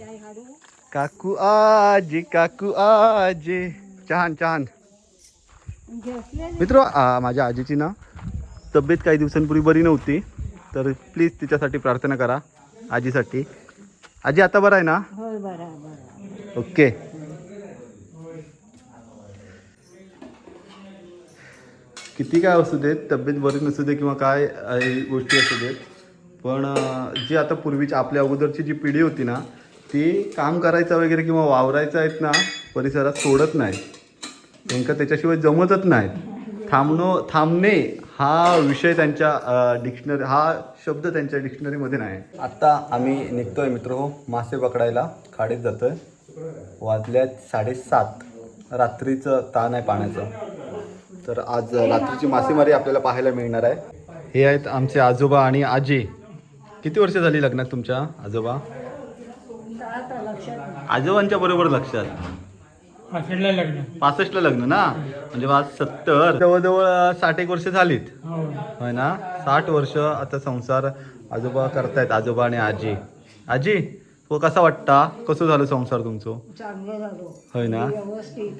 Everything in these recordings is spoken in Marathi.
काकू आजी काकू आजी। छान छान मित्र माझ्या आजीची ना तब्येत काही दिवसांपूर्वी बरी नव्हती तर प्लीज तिच्यासाठी प्रार्थना करा आजीसाठी. आजी आता बरं आहे ना? ओके. किती काय असू देत तब्येत बरी नसू दे किंवा काय गोष्टी असू देत पण जी आता पूर्वीची आपल्या अगोदरची जी पिढी होती ना ती काम करायचं वगैरे किंवा वावरायचं आहेत ना परिसरात सोडत नाही. नेमकं त्याच्याशिवाय जमतच नाहीत. थांबणं थांबणे हा विषय त्यांच्या डिक्शनरी हा शब्द त्यांच्या डिक्शनरीमध्ये नाही. आत्ता आम्ही निघतोय मित्र हो मासे पकडायला. खाडीत जातोय. वाजल्यात साडेसात. रात्रीचं ताण आहे पाण्याचं. तर आज रात्रीची मासेमारी आपल्याला पाहायला मिळणार आहे. हे आहेत आमचे आजोबा आणि आजी. किती वर्ष झाली लग्नात तुमच्या आजोबा? आजोबांच्या बरोबर लक्षात. पासष्टला लग्न. पासष्टला लग्न ना? म्हणजे आज सत्तर. जवळजवळ साठ एक वर्ष झालीत. हो. होय ना? साठ वर्ष आता संसार आजोबा करतायत आजोबा आणि आजी. आजी तो कसा वाटता? कसं झालं संसार तुमचं? होय ना? व्यवस्थित.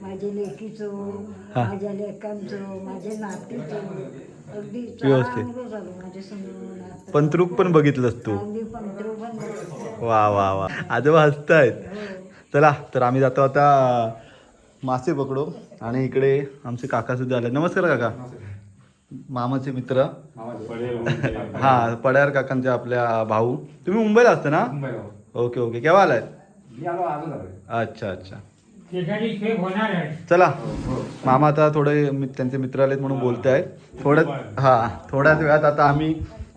माझ्या लेकीचं हा. माझ्या लेकांचं माझ्या नातीचं. अगदी व्यवस्थित. पंतरूप पण बघितलंस तू चांगली पंत्र पण झाली. वा वा वा. आजोबा हसतायत चला तर आम्ही जातो आता मासे पकडू. आणि इकडे आमचे काका सुद्धा आले. नमस्कार काका. मामाचे मित्र. हा पड्यार काकांचे आपल्या भाऊ. तुम्ही मुंबईला असता ना? Okay okay. केव्हा आलाय? अच्छा अच्छा. एखादी खेप होणार आहे. चला. मामा आता थोडे मि- त्यांचे मित्र आलेत म्हणून बोलत आहेत थोड्यात हा थोड्याच वेळात आता आम्ही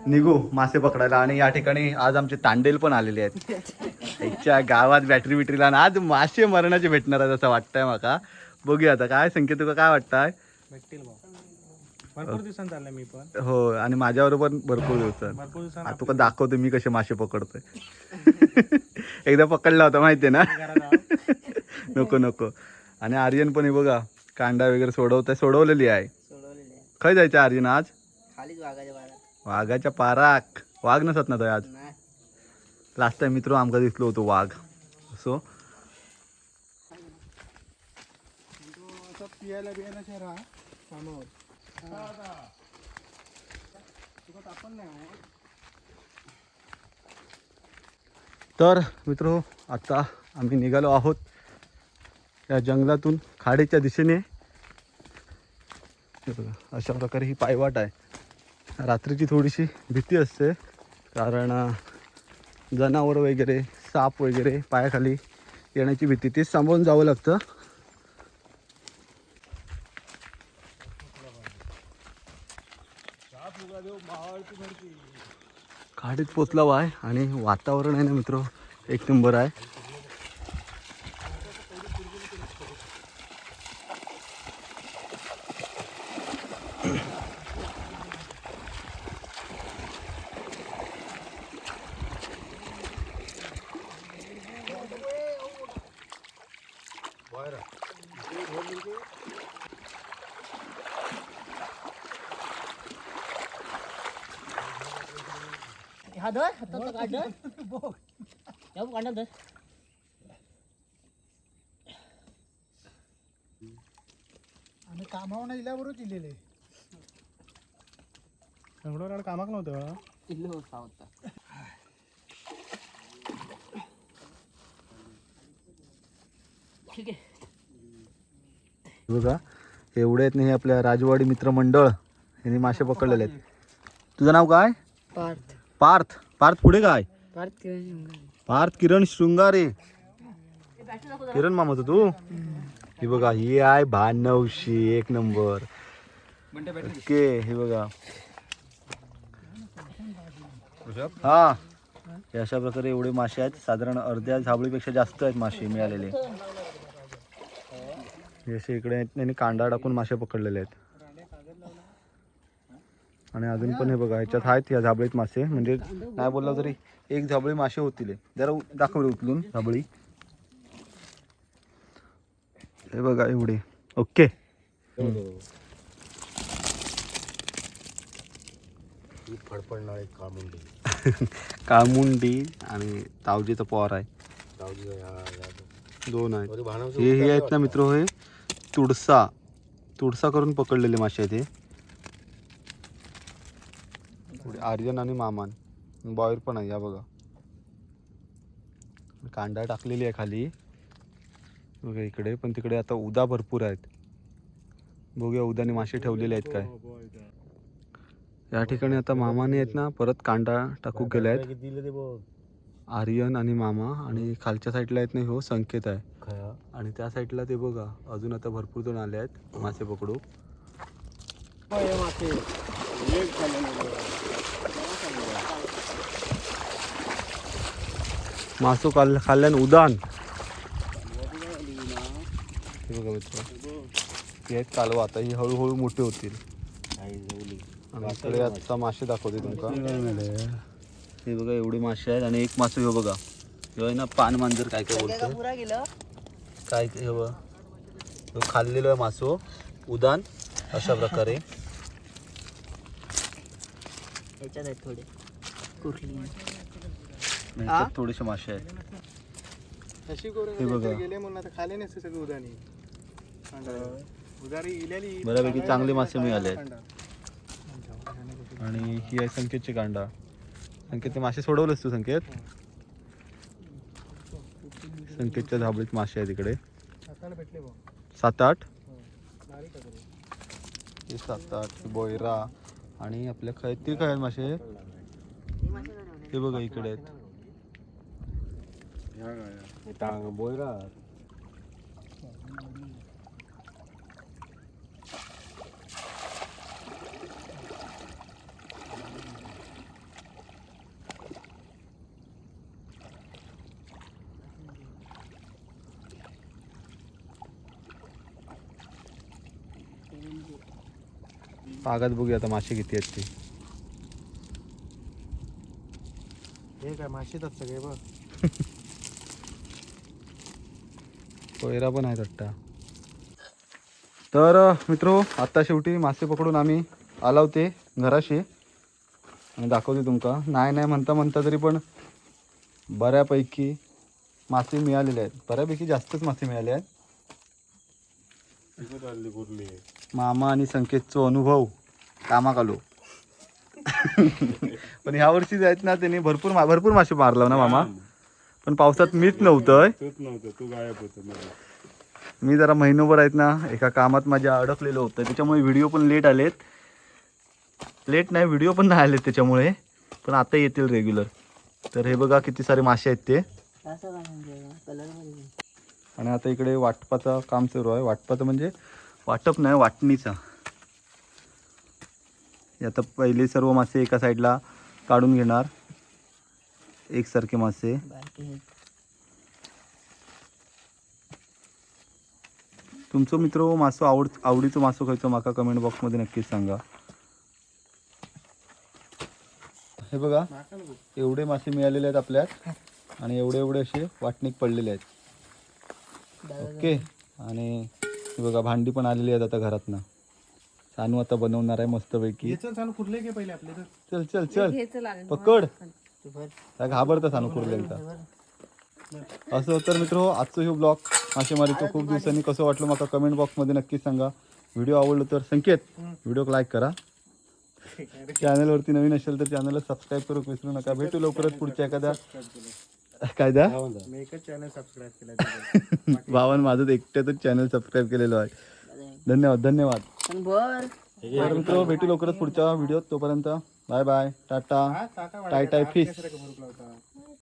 निघू मासे पकडायला. आणि या ठिकाणी आज आमचे तांडेल पण आलेले आहेत. इच्छा गावात बॅटरी बिटरीला आणि आज मासे मरणाचे भेटणार आहेत असं वाटतंय माका. बघूया आता काय संकेत तुका काय वाटतंय? भेटतील भाऊ. भरपूर दिवसांनी चाललंय मी पण. हो आणि माझ्याबरोबर भरपूर दिवसात भरपूर दिवसांनी आता तुका दाखवतो मी कसे मासे पकडतोय. एकदा पकडला होता माहितीये ना? नको नको. आणि आर्यन पण हे बघा कांदा वगैरे सोडवताय सोडवलेली आहे. सोडवलेली आहे. खय जायचं आर्यन आज? खालीच वाघाच्या पाराक. वाघ नसत ना तो आज? लास्ट टाइम मित्र आमका दिसलो होतो वाघ. सो पियाला बियाला राहा कामावर आपण नाही तर मित्र आता आम्ही निघालो आहोत या जंगलातून खाडीच्या दिशेने. अशा प्रकारे ही पायवाट आहे. रात्रीची थोडीशी भीती असते कारण जनावर वगैरे साप वगैरे पायाखाली येण्याची भीती तेच सांभाळून जावं लागतं. खाडीत पोचला बाय आणि वातावरण आहे ना मित्र एक नंबर आहे. हा धर हातात काढ जाऊ काढ धर. आम्ही कामावर इल्याबरोबर दिलेले. सगळं कामाक नव्हतं इल्लो सावता ठीक आहे. हे बघा हे एवढे आहेत ना हे आपल्या राजवाडी मित्र मंडळ. यांनी मासे पकडलेले आहेत. तुझं नाव काय? पार्थ. पार्थ पार्थ पुढे काय? पार्थ किरण पार्थ किरण शृंगारे. किरण मामाचं तू? हे बघा ही आहे भानवशी एक नंबर. ओके हे बघा. हा. हे अशा प्रकारे एवढे मासे आहेत साधारण अर्ध्या झाबळीपेक्षा जास्त आहेत मासे मिळालेले. असे इकडे त्यांनी कांदा टाकून मासे पकडलेले आहेत. आणि अजून पण हे बघा ह्याच्यात आहेत या झाबळीत मासे. म्हणजे नाही बोलला तरी एक झाबळी मासे होतील. जरा उ- दाखव रे उचलून झाबळी. हे बघा एवढे. ओके. कामुंडी. आणि तावजीचा पॉर आहे. दोन आहेत. हे हे आहेत ना मित्र हे तुडसा. तुडसा करून पकडलेले मासे आहेत हे पुढे आर्यन आणि मामान. बॉयर पण आहे या बघा. कांदा टाकलेली आहे खाली. बघा इकडे पण तिकडे आता उदा भरपूर आहेत. बघूया उदाने मासे ठेवलेले आहेत काय. या ठिकाणी आता मामाने आहेत ना परत कांदा टाकू गेले आहेत आर्यन आणि मामा आणि खालच्या साईडला आहेत ना हो संकेत आहे. आणि त्या साईडला ते बघा अजून आता भरपूर जण आले आहेत मासे पकडू. मासो. खाल खाल्ल्यान उदान. हे बघा मित्र. हे आहेत कालवा. आता ही हळूहळू मोठे होतील. आणि इकडे आता मासे दाखवते तुमका. हे बघा एवढे मासे आहेत. आणि एक मासे हे बघा. हे आहे ना पान मांजर काय काय बोलतो काय हे बघा. खाल्लेलो आहे मासो. उदान अशा प्रकारे. याच्यात आहेत थोडे. कुर्ली. थोडेसे मासे आहेत. हे बघा. गेले म्हणून आता खाले नसते सगळी उदानी. उदारी इलेली बऱ्यापैकी चांगले मासे मिळाले आहेत आणि ही आहे संकेतची कांडा संकेत ते मासे सोडवलेस तू संकेत? संकेतच्या धाबळीत मासे आहेत इकडे. हाताला भेटले भाऊ सात आठ? बारीक आहे तरी. हे सात आठ बोयरा. आणि आपल्या काय ते काय आहेत मासे हे बघा इकडे आहेत. पागात बघूया आता मासे किती आहेत ते हे काय माशीतात सगळे बघ कोयरा पण आहेत वाटतं. तर मित्रो आता शेवटी मासे पकडून आम्ही आलावते घराशी. आणि दाखवते तुमका. नाही नाही म्हणता म्हणता तरी पण बऱ्यापैकी मासे मिळालेले आहेत. बऱ्यापैकी जास्तच मासे मिळाले आहेत. मामा आणि संकेतचो अनुभव कामाक आलो पण ह्या वर्षी जायत ना त्यांनी भरपूर मा- भरपूर मासे मारला ना मामा? पण पावसात मीच नव्हतं तूच नव्हतं तू गायब होतो मी जरा महिनोभर आहेत ना एका कामात माझ्या अडकलेलं होतं त्याच्यामुळे व्हिडिओ पण लेट आलेत. लेट नाही व्हिडिओ पण नाही आलेत त्याच्यामुळे पण आता येतील रेग्युलर तर हे बघा किती सारे मासे आहेत ते. म्हणजे? कलरमध्ये आणि आता इकडे वाटपाचं काम सुरू आहे. वाटपाचं म्हणजे वाटप नाही वाटणीचा. हे आता पहिले सर्व मासे एका साईडला काढून घेणार. एकसारखे मासे. तुमचं मित्र मासो आवड आवडीचं मासो खायचं माका कमेंट बॉक्समध्ये नक्कीच सांगा. हे बघा एवढे मासे मिळालेले आहेत आपल्यात आणि एवढे एवढे असे वाटणीक पडलेले आहेत. ओके. आणि हे बघा भांडी पण आलेली आहेत आता घरातनं. सानू आता बनवणार आहे मस्तपैकी. चल चल चल पकड. घाबरता सानू कुर्ल्यांचा असं तर मित्र आजचं हे ब्लॉग मासेमारीचं खूप दिवसांनी कसं वाटलं मला कमेंट बॉक्समध्ये नक्कीच सांगा. व्हिडिओ आवडलं तर संकेत व्हिडिओ लाईक करा. चॅनलवरती नवीन असेल तर चॅनलला सबस्क्राईब करू विसरू नका. भेटू लवकरच पुढच्या एखाद्या काय द्या मी एकच चॅनल सबस्क्राईब केला भावान माझं एकट्यातच चॅनल सबस्क्राईब केलेलं आहे. धन्यवाद धन्यवाद. मित्र भेटू लवकरच पुढच्या व्हिडिओत तोपर्यंत. Bye bye Tata tie tie fish भरूक लावता